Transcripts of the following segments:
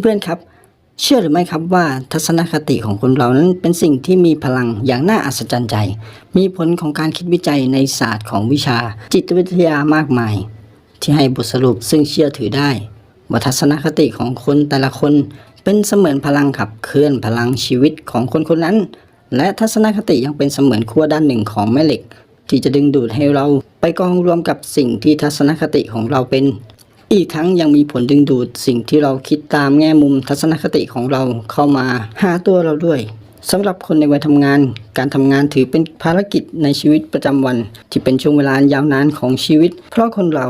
เพื่อนๆครับ เชื่อหรือไม่ครับว่าทัศนคติของคนเรานั้นเป็นสิ่งที่มีพลังอย่างน่าอัศจรรย์ใจ มีผลของการคิดวิจัยในศาสตร์ของวิชาจิตวิทยามากมาย ที่ให้บทสรุปซึ่งเชื่อถือได้ว่าทัศนคติของคนแต่ละคนเป็นเสมือนพลังขับเคลื่อนพลังชีวิตของคนคนนั้น และทัศนคติยังเป็นเสมือนขั้วด้านหนึ่งของแม่เหล็ก ที่จะดึงดูดให้เราไปกองรวมกับสิ่งที่ทัศนคติของเราเป็น อีกทั้งยังมีผลดึงดูดสิ่งที่เราคิดตามแง่มุมทัศนคติของเราเข้ามาหาตัวเราด้วยสำหรับคนในวัยทำงาน การทำงานถือเป็นภารกิจในชีวิตประจำวัน ที่เป็นช่วงเวลายาวนานของชีวิต เพราะคนเรา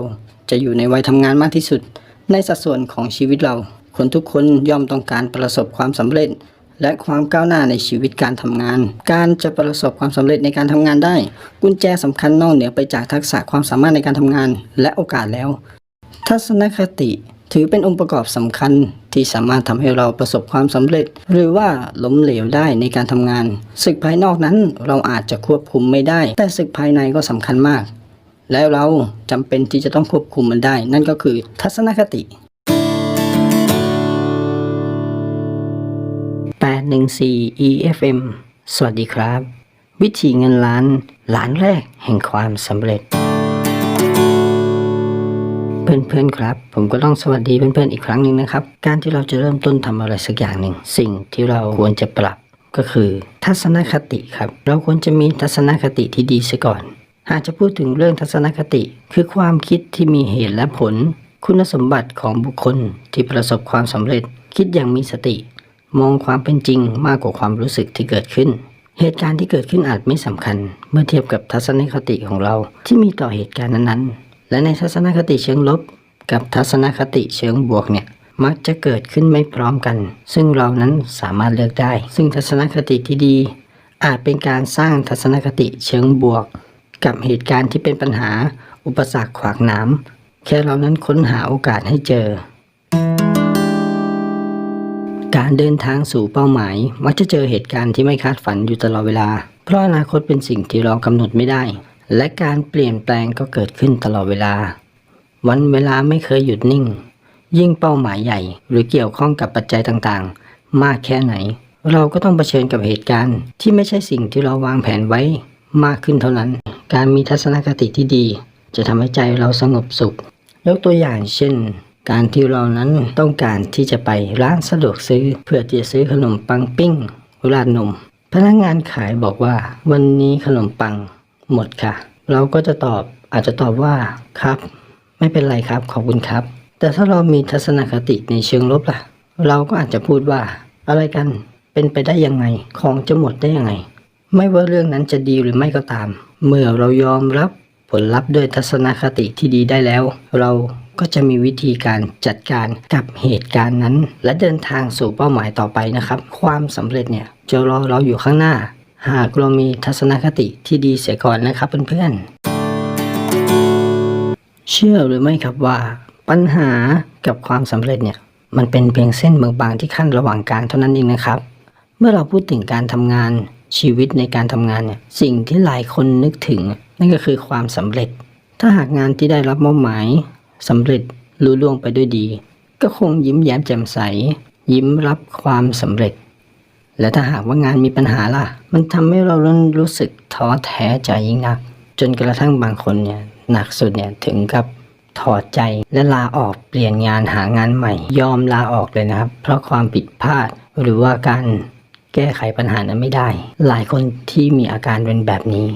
จะอยู่ในวัยทำงานมากที่สุด ในสัดส่วนของชีวิตเรา คนทุกคนย่อมต้องการประสบความสำเร็จ และความก้าวหน้าในชีวิตการทำงาน การจะประสบความสำเร็จในการทำงานได้ กุญแจสำคัญนอกเหนือไปจากทักษะความสามารถในการทำงาน และโอกาสแล้ว ทัศนคติถือเป็นองค์ประกอบสำคัญที่สามารถทำให้เราประสบความสำเร็จ หรือว่าล้มเหลวได้ในการทำงาน ศึกภายนอกนั้นเราอาจจะควบคุมไม่ได้ แต่ศึกภายในก็สำคัญมาก แล้วเราจำเป็นที่จะต้องควบคุมมันได้ นั่นก็คือทัศนคติ 814 EFM สวัสดีครับ วิธีเงินล้านล้านแรกแห่งความสำเร็จ เพื่อนๆครับ ผมก็ต้องสวัสดีเพื่อนๆอีกครั้งหนึ่งนะครับ การที่เราจะเริ่มต้นทำอะไรสักอย่างหนึ่ง สิ่งที่เราควรจะปรับก็คือ ทัศนคติครับ เราควรจะมีทัศนคติที่ดีเสียก่อน หากจะพูดถึงเรื่องทัศนคติ คือความคิดที่มีเหตุและผล คุณสมบัติของบุคคลที่ประสบความสำเร็จ คิดอย่างมีสติ มองความเป็นจริงมากกว่าความรู้สึกที่เกิดขึ้น เหตุการณ์ที่เกิดขึ้นอาจไม่สำคัญ เมื่อเทียบกับทัศนคติของเราที่มีต่อเหตุการณ์นั้นๆ และในทัศนคติเชิงลบ กับทัศนคติเชิงบวกเนี่ยมักจะเกิดขึ้นไม่พร้อมกัน ซึ่งเรานั้นสามารถเลือกได้ ซึ่งทัศนคติที่ดี อาจเป็นการสร้างทัศนคติเชิงบวก กับเหตุการณ์ที่เป็นปัญหา อุปสรรคขวากหน้ำแค่เรานั้นค้นหาโอกาสให้เจอ การเดินทางสู่เป้าหมาย มักจะเจอเหตุการณ์ที่ไม่คาดฝันอยู่ตลอดเวลา เพราะอนาคตเป็นสิ่งที่เรากำหนดไม่ได้ และการเปลี่ยนแปลงก็เกิดขึ้นตลอดเวลา วันเวลาไม่เคยหยุดนิ่ง ยิ่งเป้าหมายใหญ่ หรือเกี่ยวข้องกับปัจจัยต่างๆ มากแค่ไหน เราก็ต้องเผชิญกับเหตุการณ์ที่ไม่ใช่สิ่งที่เราวางแผนไว้มากขึ้นเท่านั้น การมีทัศนคติที่ดี จะทำให้ใจเราสงบสุข ยกตัวอย่างเช่น การที่เรานั้นต้องการที่จะไปร้านสะดวกซื้อ เพื่อที่จะซื้อขนมปังปิ้งราดนม พนักงานขายบอกว่า วันนี้ขนมปัง หมดค่ะ เราก็จะตอบอาจจะตอบว่าครับ ไม่เป็นไรครับขอบคุณครับ แต่ถ้าเรามีทัศนคติในเชิงลบล่ะ เราก็อาจจะพูดว่า อะไรกันเป็นไปได้ยังไงของจะหมดได้ยังไง ไม่ว่าเรื่องนั้นจะดีหรือไม่ก็ตาม เมื่อเรายอมรับผลลัพธ์ด้วยทัศนคติที่ดีได้แล้ว เราก็จะมีวิธีการจัดการกับเหตุการณ์นั้น และเดินทางสู่เป้าหมายต่อไปนะครับ ความสำเร็จเนี่ยจะรอเราอยู่ข้างหน้า หากเรามีทัศนคติที่ดีเสียก่อนนะครับเพื่อนๆ เชื่อหรือไม่ครับว่า ปัญหากับความสำเร็จเนี่ย มันเป็นเพียงเส้นบางๆที่ขั้นระหว่างกลางเท่านั้นเองนะครับ เมื่อเราพูดถึงการทำงานชีวิตในการทำงานเนี่ยสิ่งที่หลายคนนึกถึง นั่นก็คือความสำเร็จ ถ้าหากงานที่ได้รับมอบหมายสำเร็จลุล่วงไปด้วยดี ก็คงยิ้มแย้มแจ่มใส ยิ้มรับความสำเร็จ และถ้าหากว่างานมีปัญหาล่ะ มันทำให้เราเริ่มรู้สึกท้อแท้ใจยิ่งนัก จนกระทั่งบางคนเนี่ยหนักสุดเนี่ยถึงกับถอดใจและลาออกเปลี่ยนงานหางานใหม่ ยอมลาออกเลยนะครับ เพราะความผิดพลาดหรือว่าการแก้ไขปัญหานั้นไม่ได้ หลายคนที่มีอาการเป็นแบบนี้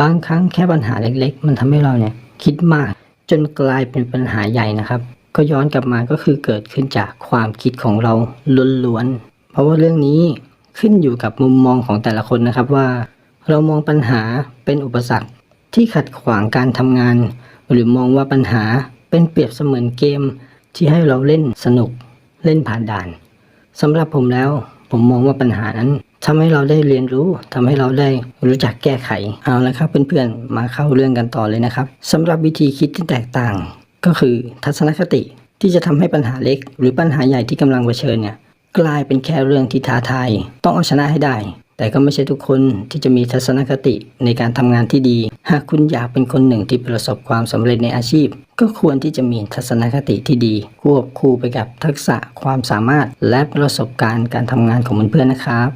บางครั้งแค่ปัญหาเล็ก ๆ มันทำให้เราเนี่ยคิดมาก จนกลายเป็นปัญหาใหญ่นะครับ ก็ย้อนกลับมาก็คือเกิดขึ้นจากความคิดของเราล้วนๆเพราะว่าเรื่องนี้ ขึ้นอยู่กับมุมมองของแต่ละคนนะครับว่า เรามองปัญหาเป็นอุปสรรคที่ขัดขวางการทำงาน หรือมองว่าปัญหาเป็นเปรียบเสมือนเกมที่ให้เราเล่นสนุกเล่นผ่านด่านสำหรับผมแล้ว ผมมองว่าปัญหานั้นทำให้เราได้เรียนรู้ทำให้เราได้รู้จักแก้ไขเอาละครับเพื่อนๆมาเข้าเรื่องกันต่อเลยนะครับสำหรับวิธีคิดที่แตกต่าง ก็คือทัศนคติที่จะทำให้ปัญหาเล็ก หรือปัญหาใหญ่ที่กำลังเผชิญเนี่ย กลายเป็นแค่เรื่องที่ท้าทายต้องเอาชนะให้ได้ แต่ก็ไม่ใช่ทุกคนที่จะมีทัศนคติในการทำงานที่ดี หากคุณอยากเป็นคนหนึ่งที่ประสบความสำเร็จในอาชีพ ก็ควรที่จะมีทัศนคติที่ดี ควบคู่ไปกับทักษะความสามารถ และประสบการณ์การทำงานของเพื่อนๆนะครับ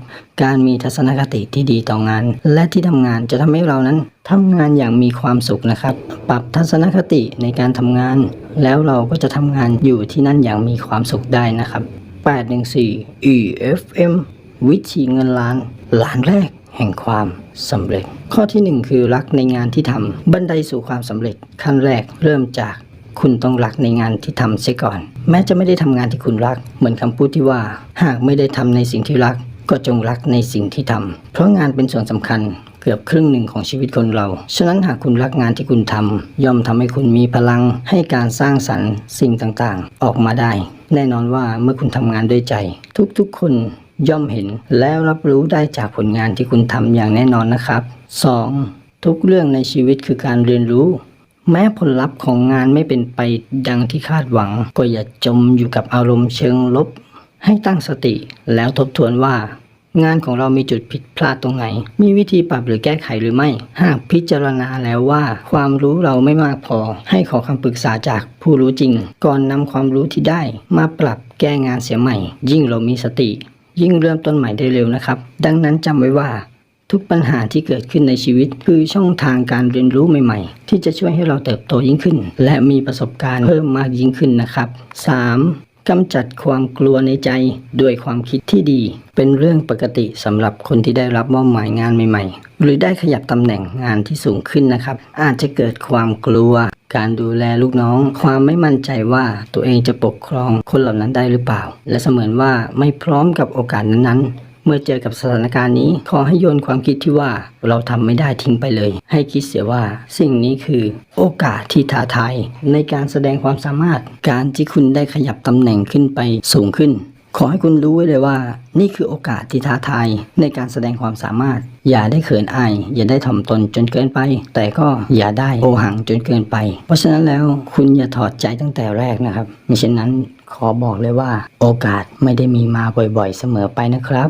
การมีทัศนคติที่ดีต่องาน และที่ทำงานจะทำให้เรานั้นทำงานอย่างมีความสุขนะครับ ปรับทัศนคติในการทำงาน แล้วเราก็จะทำงานอยู่ที่นั่นอย่างมีความสุขได้นะครับ 814 EFM วิธีเงินล้านล้านแรกแห่งความสำเร็จ ข้อที่หนึ่งคือรักในงานที่ทำบันไดสู่ความสำเร็จขั้นแรกเริ่มจากคุณต้องรักในงานที่ทำเสียก่อน แม้จะไม่ได้ทำงานที่คุณรัก เหมือนคำพูดที่ว่า หากไม่ได้ทำในสิ่งที่รัก ก็จงรักในสิ่งที่ทำเพราะงานเป็นส่วนสำคัญเกือบครึ่งหนึ่งของชีวิตคนเรา ฉะนั้นหากคุณรักงานที่คุณทำย่อมทำให้คุณมีพลังให้การสร้างสรรค์สิ่งต่างๆ ออกมาได้ แน่นอนว่าเมื่อคุณทำงานด้วยใจ ทุกๆ คนย่อมเห็น แล้วรับรู้ได้จากผลงานที่คุณทำอย่างแน่นอนนะครับ 2. ทุกเรื่องในชีวิตคือการเรียนรู้ แม้ผลลัพธ์ของงานไม่เป็นไปดังที่คาดหวัง ก็อย่าจมอยู่กับอารมณ์เชิงลบ ให้ตั้งสติแล้วทบทวนว่า งานของเรามีจุดผิดพลาดตรงไหน มีวิธีปรับหรือแก้ไขหรือไม่ หากพิจารณาแล้วว่า ความรู้เราไม่มากพอ ให้ขอคำปรึกษาจากผู้รู้จริง ก่อนนำความรู้ที่ได้มาปรับแก้งานเสียใหม่ ยิ่งเรามีสติ ยิ่งเริ่มต้นใหม่ได้เร็วนะครับ ดังนั้นจำไว้ว่าทุกปัญหาที่เกิดขึ้นในชีวิต คือช่องทางการเรียนรู้ใหม่ ๆ ที่จะช่วยให้เราเติบโตยิ่งขึ้น และมีประสบการณ์เพิ่มมากยิ่งขึ้นนะครับ 3. กำจัดความกลัวในใจด้วยความคิดที่ดี เป็นเรื่องปกติสำหรับคนที่ได้รับมอบหมายงานใหม่ ๆ หรือได้ขยับตำแหน่งงานที่สูงขึ้นนะครับ อาจจะเกิดความกลัว การดูแลลูกน้อง ความไม่มั่นใจว่าตัวเองจะปกครองคนเหล่านั้นได้หรือเปล่า และเสมือนว่าไม่พร้อมกับโอกาสนั้นๆ เมื่อเจอกับสถานการณ์นี้ ขอให้โยนความคิดที่ว่าเราทำไม่ได้ทิ้งไปเลย ให้คิดเสียว่า สิ่งนี้คือ โอกาสที่ท้าทายในการแสดงความสามารถ การที่คุณได้ขยับตำแหน่งขึ้นไปสูงขึ้น ขอให้คุณรู้ไว้เลยว่า นี่คือโอกาสที่ท้าทายในการแสดงความสามารถ อย่าได้เขินอาย อย่าได้ถ่อมตนจนเกินไป แต่ก็อย่าได้โอหังจนเกินไป เพราะฉะนั้นแล้วคุณอย่าถอดใจตั้งแต่แรกนะครับมิฉะนั้น ขอบอกเลยว่า โอกาสไม่ได้มีมาบ่อยๆ เสมอไปนะครับ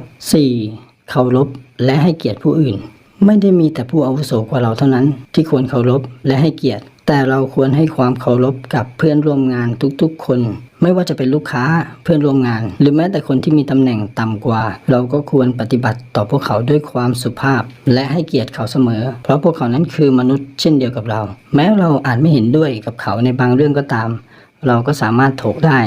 4. เคารพและให้เกียรติผู้อื่น ไม่ได้มีแต่ผู้อาวุโสกว่าเราเท่านั้น ที่ควรเคารพและให้เกียรติ แต่เราควรให้ความเคารพกับเพื่อนร่วมงานทุกๆ คน ไม่ว่าจะเป็นลูกค้าเพื่อนร่วมงาน หรือแม้แต่คนที่มีตำแหน่งต่ำกว่า เราก็ควรปฏิบัติต่อพวกเขาด้วยความสุภาพ และให้เกียรติเขาเสมอ เพราะพวกเขานั้นคือมนุษย์เช่นเดียวกับเรา แม้เราอาจไม่เห็นด้วยกับเขาในบางเรื่องก็ตาม เราก็สามารถถกได้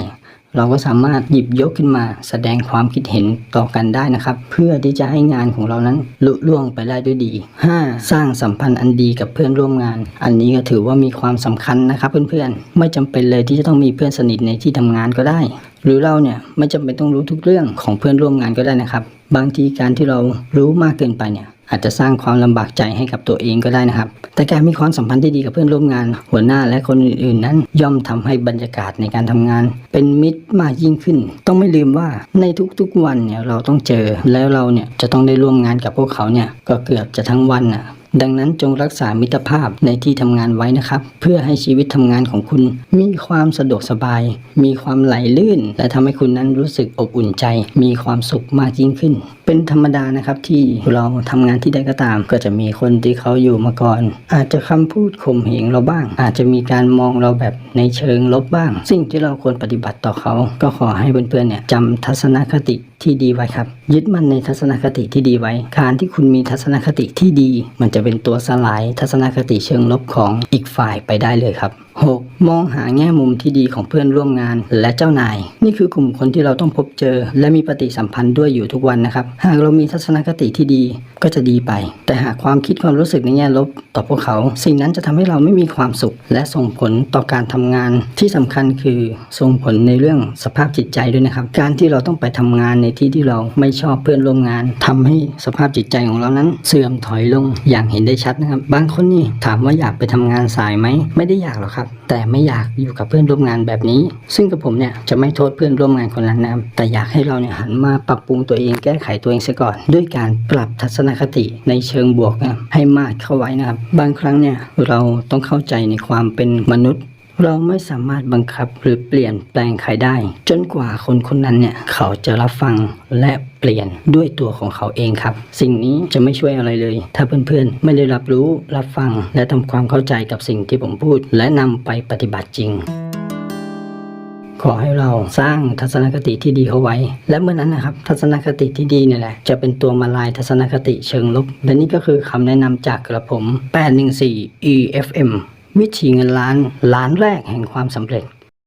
เราก็สามารถหยิบยกขึ้นมาแสดงความคิดเห็นต่อกันได้นะครับ เพื่อที่จะให้งานของเรานั้นลุล่วงไปได้ด้วยดี 5. สร้างสัมพันธ์อันดีกับเพื่อนร่วมงาน อันนี้ก็ถือว่ามีความสำคัญนะครับเพื่อนๆ ไม่จำเป็นเลยที่จะต้องมีเพื่อนสนิทในที่ทำงานก็ได้ หรือเราเนี่ยไม่จำเป็นต้องรู้ทุกเรื่องของเพื่อนร่วมงานก็ได้นะครับ บางทีการที่เรารู้มากเกินไปเนี่ย อาจจะสร้างความลำบากใจให้กับตัวเองก็ได้นะครับ แต่การมีความสัมพันธ์ที่ดีกับเพื่อนร่วมงาน หัวหน้าและคนอื่นๆนั้น ย่อมทำให้บรรยากาศในการทำงาน เป็นมิตรมากยิ่งขึ้น ต้องไม่ลืมว่าในทุกๆวันเนี่ยเราต้องเจอแล้วเราเนี่ยจะต้องได้ร่วมงานกับพวกเขาเนี่ยก็เกือบจะทั้งวันน่ะ ดังนั้นจงรักษามิตรภาพในที่ทำงานไว้นะครับ เพื่อให้ชีวิตทำงานของคุณ มีความสะดวกสบาย มีความไหลลื่น และทำให้คุณนั้นรู้สึกอบอุ่นใจ มีความสุขมากยิ่งขึ้น เป็นธรรมดานะครับที่เราทำงานที่ใดก็ตาม ก็จะมีคนที่เขาอยู่มาก่อน อาจจะคำพูดข่มเหงเราบ้าง อาจจะมีการมองเราแบบในเชิงลบบ้าง สิ่งที่เราควรปฏิบัติต่อเขา ก็ขอให้เพื่อนๆเนี่ยจำทัศนคติที่ดีไว้ครับ ยึดมั่นในทัศนคติที่ดีไว้ การที่คุณมีทัศนคติที่ดี มันจะจะเป็นตัวสลายทัศนคติเชิงลบของอีกฝ่ายไปได้เลยครับ 6. มองหาแง่มุมที่ดีของเพื่อนร่วมงานและเจ้านาย นี่คือกลุ่มคนที่เราต้องพบเจอ และมีปฏิสัมพันธ์ด้วยอยู่ทุกวันนะครับ หากเรามีทัศนคติที่ดีก็จะดีไป แต่หากความคิดความรู้สึกในแง่ลบต่อพวกเขา สิ่งนั้นจะทำให้เราไม่มีความสุข และส่งผลต่อการทำงานที่สำคัญคือส่งผลในเรื่องสภาพจิตใจด้วยนะครับ การที่เราต้องไปทำงานในที่ที่เราไม่ชอบเพื่อนร่วมงานทำให้สภาพจิตใจของเรานั้น เสื่อมถอยลงอย่างเห็นได้ชัดนะครับ บางคนนี่ถามว่าอยากไปทำงานสายไหมไม่ได้อยากหรอกครับแต่ไม่อยากอยู่กับเพื่อนร่วมงานแบบนี้ ซึ่งกับผมเนี่ยจะไม่โทษเพื่อนร่วมงานคนนั้นนะแต่อยากให้เราเนี่ยหันมาปรับปรุงตัวเองแก้ไขตัวเองซะก่อน ด้วยการปรับทัศนคติในเชิงบวกนะให้มากเข้าไว้นะครับ บางครั้งเนี่ยเราต้องเข้าใจในความเป็นมนุษย์ เราไม่สามารถบังคับหรือเปลี่ยนแปลงใครได้ จนกว่าคนคนนั้นเนี่ยเขาจะรับฟังและเปลี่ยนด้วยตัวของเขาเองครับ สิ่งนี้จะไม่ช่วยอะไรเลย ถ้าเพื่อนๆ ไม่ได้รับรู้รับฟัง และทำความเข้าใจกับสิ่งที่ผมพูด และนำไปปฏิบัติจริงขอให้เราสร้างทัศนคติที่ดีเข้าไว้ และเมื่อนั้นนะครับ ทัศนคติที่ดีเนี่ยแหละ จะเป็นตัวมาลายทัศนคติเชิงลบ และนี่ก็คือคำแนะนำจากกระผม 814 EFM วิธีเงินล้านล้านแรกแห่งความสำเร็จ